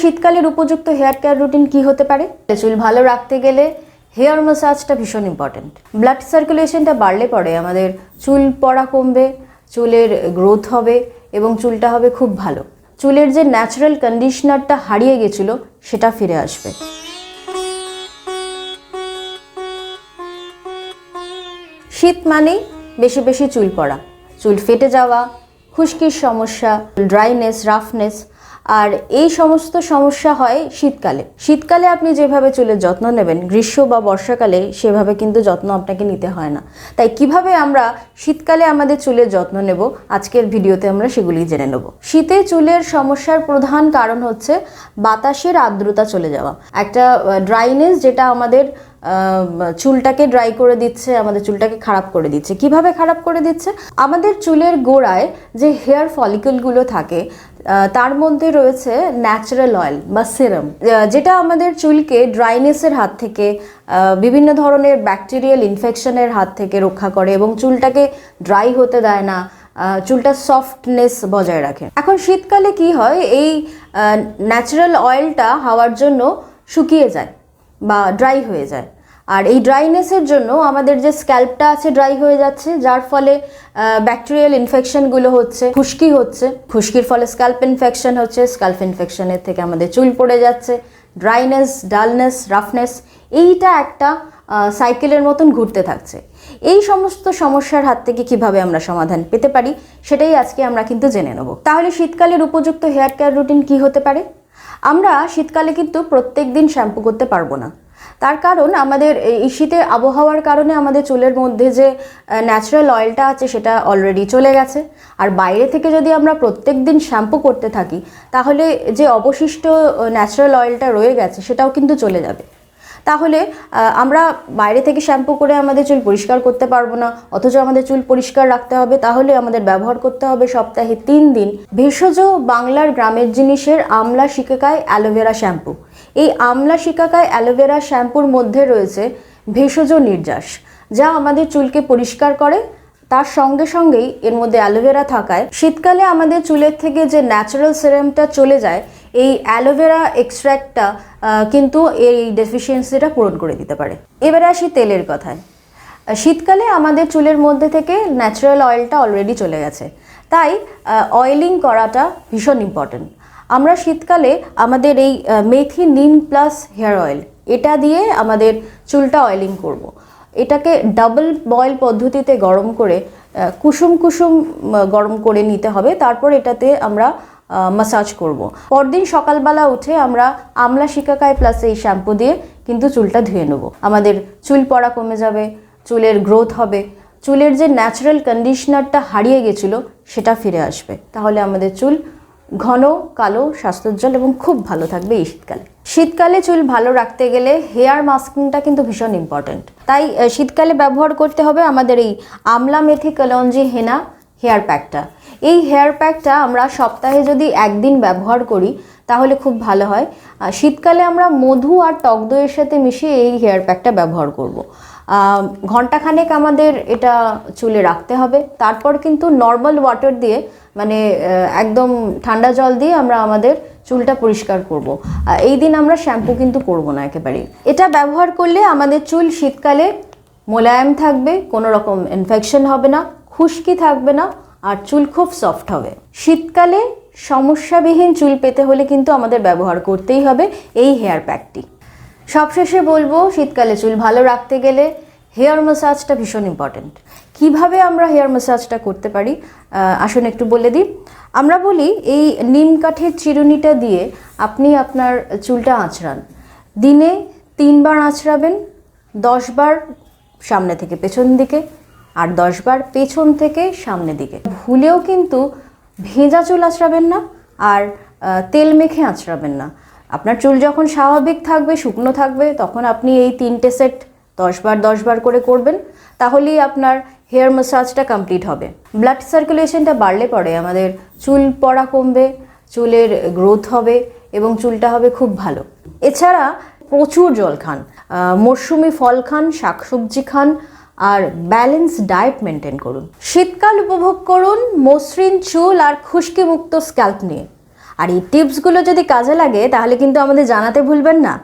শীতকালের উপযুক্ত hair care routine কি হতে পারে? চুল ভালো রাখতে গেলে হেয়ার ম্যাসাজটা ভীষণ ইম্পর্ট্যান্ট ব্লাড সার্কুলেশনটা বাড়লে পরে আমাদের চুল পড়া কমবে, চুলের গ্রোথ হবে এবং চুলটা হবে খুব ভালো। চুলের যে ন্যাচারাল কন্ডিশনারটা হারিয়ে গেছিল, সেটা ফিরে আসবে। শীত মানেই বেশি বেশি চুল পড়া। চুল ফেটে যাওয়া, খুশকির সমস্যা ড্রাইনেস রাফনেস আর এই সমস্ত সমস্যা হয় শীতকালে। শীতকালে আপনি যেভাবে চুলের যত্ন নেবেন, গ্রীষ্ম বা বর্ষাকালে সেভাবে কিন্তু যত্ন আপনাকে নিতে হয় না। তাই কীভাবে আমরা শীতকালে আমাদের চুলের যত্ন নেব, আজকের ভিডিওতে আমরা সেগুলি জেনে নেব। শীতে চুলের সমস্যার প্রধান কারণ হচ্ছে বাতাসের আর্দ্রতা চলে যাওয়া। একটা ড্রাইনেস যেটা আমাদের চুলটাকে ড্রাই করে দিচ্ছে, আমাদের চুলটাকে খারাপ করে দিচ্ছে। কীভাবে খারাপ করে দিচ্ছে? আমাদের চুলের গোড়ায় যে হেয়ার ফলিকলগুলো থাকে তার মধ্যে রয়েছে ন্যাচারাল অয়েল বা সিরাম যেটা আমাদের চুলকে ড্রাইনেসের হাত থেকে বিভিন্ন ধরনের ব্যাকটেরিয়াল ইনফেকশনের হাত থেকে রক্ষা করে এবং চুলটাকে ড্রাই হতে দেয় না চুলটা সফটনেস বজায় রাখে। এখন শীতকালে কি হয়? এই ন্যাচারাল অয়েলটা হাওয়ার জন্য শুকিয়ে যায় বা ড্রাই হয়ে যায়। আর এই ড্রাইনেসের জন্য আমাদের যে স্ক্যাল্পটা আছে ড্রাই হয়ে যাচ্ছে, যার ফলে ব্যাকটেরিয়াল ইনফেকশনগুলো হচ্ছে, খুশকি হচ্ছে। খুশকির ফলে স্ক্যাল্প ইনফেকশন হচ্ছে স্ক্যাল্প ইনফেকশনের থেকে আমাদের চুল পড়ে যাচ্ছে। ড্রাইনেস ডালনেস রাফনেস এইটা একটা সাইকেলের মতন ঘুরতে থাকছে। এই সমস্ত সমস্যার হাত থেকে কীভাবে আমরা সমাধান পেতে পারি, সেটাই আজকে আমরা কিন্তু জেনে নেব। তাহলে শীতকালের উপযুক্ত হেয়ার কেয়ার রুটিন কি হতে পারে? আমরা শীতকালে কিন্তু প্রত্যেক দিন শ্যাম্পু করতে পারব না। তার কারণ আমাদের এই শীতের আবহাওয়ার কারণে আমাদের চুলের মধ্যে যে ন্যাচারাল অয়েলটা আছে সেটা অলরেডি চলে গেছে। আর বাইরে থেকে যদি আমরা প্রত্যেক দিন শ্যাম্পু করতে থাকি, তাহলে যে অবশিষ্ট ন্যাচারাল অয়েলটা রয়ে গেছে সেটাও কিন্তু চলে যাবে। তাহলে আমরা বাইরে থেকে শ্যাম্পু করে আমাদের চুল পরিষ্কার করতে পারব না, অথচ আমাদের চুল পরিষ্কার রাখতে হবে, তাহলে আমাদের ব্যবহার করতে হবে সপ্তাহে তিন দিন ভেষজ বাংলার গ্রামের জিনিসের আমলা শিকাকায় অ্যালোভেরা শ্যাম্পু। এই আমলা শিকাকায় অ্যালোভেরা শ্যাম্পুর মধ্যে রয়েছে ভেষজ নির্যাস, যা আমাদের চুলকে পরিষ্কার করে। তার সঙ্গে সঙ্গেই এর মধ্যে অ্যালোভেরা থাকায় শীতকালে আমাদের চুলের থেকে যে ন্যাচারাল সেরামটা চলে যায় এই অ্যালোভেরা এক্সট্র্যাক্টটা কিন্তু এই ডেফিসিয়েন্সিটা পূরণ করে দিতে পারে। এবারে আসি তেলের কথায়। শীতকালে আমাদের চুলের মধ্যে থেকে ন্যাচারাল অয়েলটা অলরেডি চলে গেছে। তাই অয়েলিং করাটা ভীষণ ইম্পর্ট্যান্ট আমরা শীতকালে আমাদের এই মেথি নিম প্লাস হেয়ার অয়েল এটা দিয়ে আমাদের চুলটা অয়েলিং করব। এটাকে ডাবল বয়েল পদ্ধতিতে গরম করে কুসুম কুসুম গরম করে নিতে হবে। তারপর এটাতে আমরা মাসাজ করব। পরদিন সকালবেলা উঠে আমরা আমলা শিকাকায় প্লাস এই শ্যাম্পু দিয়ে কিন্তু চুলটা ধুয়ে নেব। আমাদের চুল পড়া কমে যাবে, চুলের গ্রোথ হবে, চুলের যে ন্যাচারাল কন্ডিশনারটা হারিয়ে গেছিল সেটা ফিরে আসবে। তাহলে আমাদের চুল ঘন, কালো, স্বাস্থ্যোজ্জ্বল এবং খুব ভালো থাকবে এই শীতকালে। শীতকালে চুল ভালো রাখতে গেলে হেয়ার মাস্কিংটা কিন্তু ভীষণ ইম্পর্ট্যান্ট তাই শীতকালে ব্যবহার করতে হবে আমাদের এই আমলা মেথি, কলঞ্জি, হেনা হেয়ার প্যাকটা। এই হেয়ার প্যাকটা আমরা সপ্তাহে যদি একদিন ব্যবহার করি, তাহলে খুব ভালো হয়। শীতকালে আমরা মধু আর টক দইয়ের সাথে মিশিয়ে এই হেয়ার প্যাকটা ব্যবহার করব। ঘন্টাখানেক আমাদের এটা চুলে রাখতে হবে। তারপর কিন্তু নর্মাল ওয়াটার দিয়ে মানে একদম ঠান্ডা জল দিয়ে আমরা আমাদের চুলটা পরিষ্কার করব। এই দিন আমরা শ্যাম্পু কিন্তু করব না একেবারেই। এটা ব্যবহার করলে আমাদের চুল শীতকালে মোলায়েম থাকবে, কোনো রকম ইনফেকশন হবে না। খুশকি থাকবে না আর চুল খুব সফট হবে। শীতকালে সমস্যাবিহীন চুল পেতে হলে কিন্তু আমাদের ব্যবহার করতেই হবে এই হেয়ার প্যাকটি সবশেষে বলব, শীতকালে চুল ভালো রাখতে গেলে হেয়ার ম্যাসাজটা ভীষণ ইম্পর্ট্যান্ট কীভাবে আমরা হেয়ার ম্যাসাজটা করতে পারি? আসুন একটু বলে দিই। আমরা বলি, এই নিম কাঠের চিরুনিটা দিয়ে আপনি আপনার চুলটা আঁচড়ান। দিনে তিনবার আঁচড়াবেন, দশবার সামনে থেকে পেছন দিকে। আর দশবার পেছন থেকে সামনে দিকে। ভুলেও কিন্তু ভেজা চুল আঁচড়াবেন না আর তেল মেখে আঁচড়াবেন না। আপনার চুল যখন স্বাভাবিক থাকবে, শুকনো থাকবে, তখন আপনি এই তিনটে সেট দশবার দশবার করে করবেন। তাহলেই আপনার হেয়ার ম্যাসাজটা কমপ্লিট হবে। ব্লাড সার্কুলেশনটা বাড়লে পরে আমাদের চুল পড়া কমবে, চুলের গ্রোথ হবে এবং চুলটা হবে খুব ভালো। এছাড়া প্রচুর জল খান। মরশুমি ফল খান, শাকসবজি খান আর ব্যালেন্স ডায়েট মেনটেন করুন। শীতকাল উপভোগ করুন, মসৃণ চুল আর খুশকিমুক্ত স্ক্যাল্প নিয়ে। আর এই টিপসগুলো যদি কাজে লাগে, তাহলে কিন্তু আমাদের জানাতে ভুলবেন না।